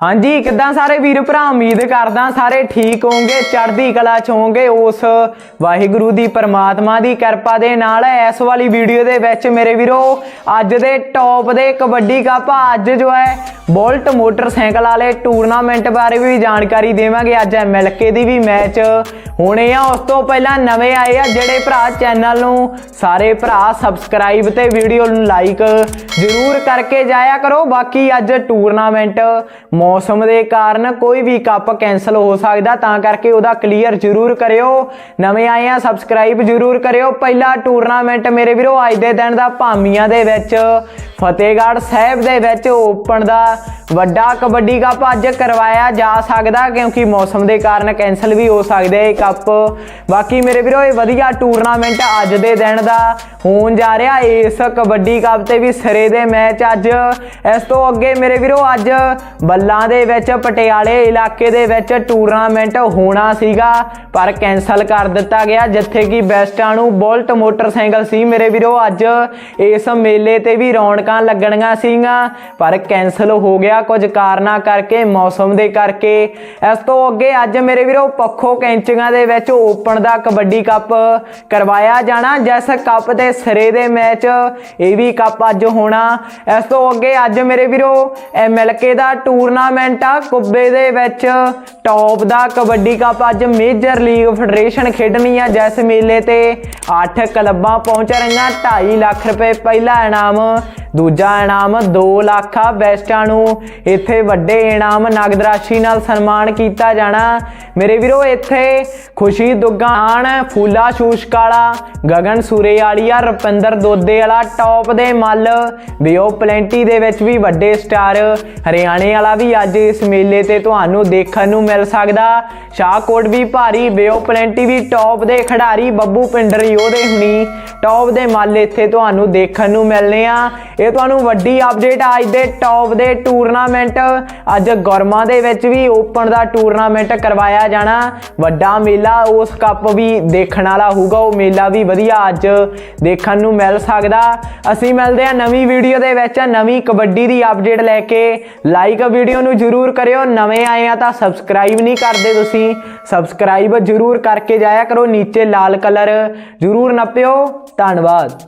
ਹਾਂਜੀ, ਕਿੱਦਾਂ ਸਾਰੇ ਵੀਰ ਭਰਾ? ਉਮੀਦ ਕਰਦਾ ਸਾਰੇ ਠੀਕ ਹੋਵੋਗੇ, ਚੜ੍ਹਦੀ ਕਲਾ ਚ ਹੋਵੋਗੇ। ਉਸ ਵਾਹਿਗੁਰੂ ਦੀ ਪਰਮਾਤਮਾ ਦੀ ਕਿਰਪਾ ਦੇ ਨਾਲ ਇਸ ਵਾਲੀ ਵੀਡੀਓ ਦੇ ਵਿੱਚ ਮੇਰੇ ਵੀਰੋ, ਅੱਜ ਦੇ ਟੌਪ ਦੇ ਕਬੱਡੀ ਕੱਪ ਅੱਜ ਜੋ ਹੈ, ਬੋਲਟ ਮੋਟਰਸਾਈਕਲ ਵਾਲੇ ਟੂਰਨਾਮੈਂਟ ਬਾਰੇ ਵੀ ਜਾਣਕਾਰੀ ਦੇਵਾਂਗੇ। ਅੱਜ ਐਮਐਲਕੇ ਦੀ ਵੀ ਮੈਚ ਹੋਣੇ ਆ, ਉਸ ਤੋਂ ਪਹਿਲਾਂ ਨਵੇਂ ਆਏ ਆ ਜਿਹੜੇ ਭਰਾ ਚੈਨਲ ਨੂੰ, ਸਾਰੇ ਭਰਾ ਸਬਸਕ੍ਰਾਈਬ ਤੇ ਵੀਡੀਓ ਨੂੰ ਲਾਈਕ ਜ਼ਰੂਰ ਕਰਕੇ ਜਾਇਆ ਕਰੋ। ਬਾਕੀ ਅੱਜ ਟੂਰਨਾਮੈਂਟ ਮੌਸਮ ਦੇ ਕਾਰਨ ਕੋਈ ਵੀ ਕੱਪ ਕੈਨਸਲ ਹੋ ਸਕਦਾ, ਤਾਂ ਕਰਕੇ ਉਹਦਾ ਕਲੀਅਰ ਜ਼ਰੂਰ ਕਰਿਓ। ਨਵੇਂ ਆਏ ਆ ਸਬਸਕ੍ਰਾਈਬ ਜ਼ਰੂਰ ਕਰਿਓ। ਪਹਿਲਾ ਟੂਰਨਾਮੈਂਟ ਮੇਰੇ ਵੀਰੋ, ਅੱਜ ਦੇ ਦਿਨ ਦਾ ਭਾਮੀਆਂ ਦੇ ਵਿੱਚ ਫਤਿਹਗੜ੍ਹ ਸਾਹਿਬ ਦੇ ਵਿੱਚ ਓਪਨ ਦਾ ਵੱਡਾ ਕਬੱਡੀ ਕੱਪ ਅੱਜ ਕਰਵਾਇਆ ਜਾ ਸਕਦਾ ਕਿਉਂਕਿ ਮੌਸਮ ਦੇ ਕਾਰਨ ਕੈਨਸਲ ਵੀ ਹੋ ਸਕਦੇ ਇਹ ਕੱਪ। ਬਾਕੀ ਮੇਰੇ ਵੀਰੋ, ਇਹ ਵਧੀਆ ਟੂਰਨਾਮੈਂਟ ਅੱਜ ਦੇ ਦਿਨ ਦਾ ਹੋਣ ਜਾ ਰਿਹਾ। ਇਸ ਕਬੱਡੀ ਕੱਪ ਤੇ ਵੀ ਸਿਰੇ ਦੇ ਮੈਚ ਅੱਜ। ਇਸ ਤੋਂ ਅੱਗੇ ਮੇਰੇ ਵੀਰੋ, ਅੱਜ ਬੱਲਾਂ ਦੇ ਵਿੱਚ, ਪਟਿਆਲੇ ਇਲਾਕੇ ਦੇ ਵਿੱਚ ਟੂਰਨਾਮੈਂਟ ਹੋਣਾ ਸੀਗਾ, ਪਰ ਕੈਨਸਲ ਕਰ ਦਿੱਤਾ ਗਿਆ, ਜਿੱਥੇ ਕਿ ਬੈਸਟਾਂ ਨੂੰ ਬੁਲਟ ਮੋਟਰਸਾਈਕਲ ਸੀ ਮੇਰੇ ਵੀਰੋ, ਅੱਜ ਇਸ ਮੇਲੇ ਤੇ ਵੀ ਰੌਣਕ ਲੱਗਣੀਆਂ ਸੀਗੀਆਂ, ਪਰ ਕੈਨਸਲ ਹੋ ਗਿਆ ਕੁਝ ਕਾਰਨਾਂ ਕਰਕੇ, ਮੌਸਮ ਦੇ ਕਰਕੇ। ਇਸ ਤੋਂ ਅੱਗੇ ਅੱਜ ਮੇਰੇ ਵੀਰੋ ਪੱਖੋ ਕੈਂਚੀਆਂ ਦੇ ਵਿੱਚ ਓਪਨ ਦਾ ਕਬੱਡੀ ਕੱਪ ਕਰਵਾਇਆ ਜਾਣਾ, ਜਿਸ ਕੱਪ ਦੇ ਸਿਰੇ ਦੇ ਮੈਚ, ਇਹ ਵੀ ਕੱਪ ਅੱਜ ਹੋਣਾ। ਇਸ ਤੋਂ ਅੱਗੇ ਅੱਜ ਮੇਰੇ ਵੀਰੋ ਐਮਐਲਕੇ ਦਾ ਟੂਰਨਾਮੈਂਟ ਆ, ਕੁੱਬੇ ਦੇ ਵਿੱਚ ਟੌਪ ਦਾ ਕਬੱਡੀ ਕੱਪ ਅੱਜ ਮੇਜਰ ਲੀਗ ਫੈਡਰੇਸ਼ਨ ਖੇਡਣੀ ਆ, ਜਿਸ ਮੇਲੇ ਤੇ 8 ਕਲੱਬਾਂ ਪਹੁੰਚ ਰਹੀਆਂ 2.5 ਲੱਖ ਰੁਪਏ ਪਹਿਲਾ ਇਨਾਮ, ਦੂਜਾ ਇਨਾਮ 2 ਲੱਖ ਆ ਬੈਸਟਾਂ ਨੂੰ। ਇੱਥੇ ਵੱਡੇ ਇਨਾਮ ਨਗਦ ਰਾਸ਼ੀ ਨਾਲ ਸਨਮਾਨ ਕੀਤਾ ਜਾਣਾ। ਮੇਰੇ ਵੀਰੋ, ਇੱਥੇ ਖੁਸ਼ੀ ਦੁਗਾਨ ਫੂਲਾ ਸ਼ੂਸ਼ਕਾਲਾ ਗਗਨ ਸੂਰੇ ਵਾਲੀਆ ਰੁਪਿੰਦਰ ਦੋਦੇ ਵਾਲਾ ਟੌਪ ਦੇ ਮੱਲ। ਬਿਓ ਪਲੈਂਟੀ ਦੇ ਵਿੱਚ ਵੀ ਵੱਡੇ ਸਟਾਰ। ਹਰਿਆਣੇ ਵਾਲਾ ਵੀ ਅੱਜ ਇਸ ਮੇਲੇ ਤੇ ਤੁਹਾਨੂੰ ਦੇਖਣ ਨੂੰ ਮਿਲ ਸਕਦਾ। ਸ਼ਾਹਕੋਟ ਵੀ ਭਾਰੀ ਬਿਓ ਪਲੈਂਟੀ ਵੀ ਟੌਪ ਦੇ ਖਿਡਾਰੀ ਬੱਬੂ ਪਿੰਡਰੀ ਯੋਧੇ ਹੁਣੀ ਟੌਪ ਦੇ ਮੱਲ ਇੱਥੇ ਤੁਹਾਨੂੰ ਦੇਖਣ ਨੂੰ ਮਿਲਨੇ ਆ। ਇਹ ਤੁਹਾਨੂੰ ਵੱਡੀ ਅਪਡੇਟ ਅੱਜ ਦੇ ਟੌਪ ਦੇ ਟੂਰਨਾਮੈਂਟ ਅੱਜ ਗੁਰਮਾ ਦੇ ਵਿੱਚ ਵੀ ਓਪਨ ਦਾ ਟੂਰਨਾਮੈਂਟ ਕਰਵਾਇਆ ਜਾਣਾ। ਵੱਡਾ ਮੇਲਾ ਉਸ ਕੱਪ ਵੀ ਦੇਖਣ ਵਾਲਾ ਹੋਊਗਾ, ਉਹ ਮੇਲਾ ਵੀ ਵਧੀਆ ਅੱਜ ਦੇਖਣ ਨੂੰ ਮਿਲ ਸਕਦਾ। ਅਸੀਂ ਮਿਲਦੇ ਆ ਨਵੀਂ ਵੀਡੀਓ ਦੇ ਵਿੱਚ, ਨਵੀਂ ਕਬੱਡੀ ਦੀ ਅਪਡੇਟ ਲੈ ਕੇ। ਲਾਈਕ ਵੀਡੀਓ ਨੂੰ ਜਰੂਰ ਕਰਿਓ, ਨਵੇਂ ਆਏ ਆ ਤਾਂ ਸਬਸਕ੍ਰਾਈਬ ਨਹੀਂ ਕਰਦੇ ਤੁਸੀਂ। ਸਬਸਕ੍ਰਾਈਬ ਜਰੂਰ ਕਰਕੇ ਜਾਇਆ ਕਰੋ, ਨੀਚੇ ਲਾਲ ਕਲਰ ਜਰੂਰ ਨੱਪਿਓ। ਧੰਨਵਾਦ।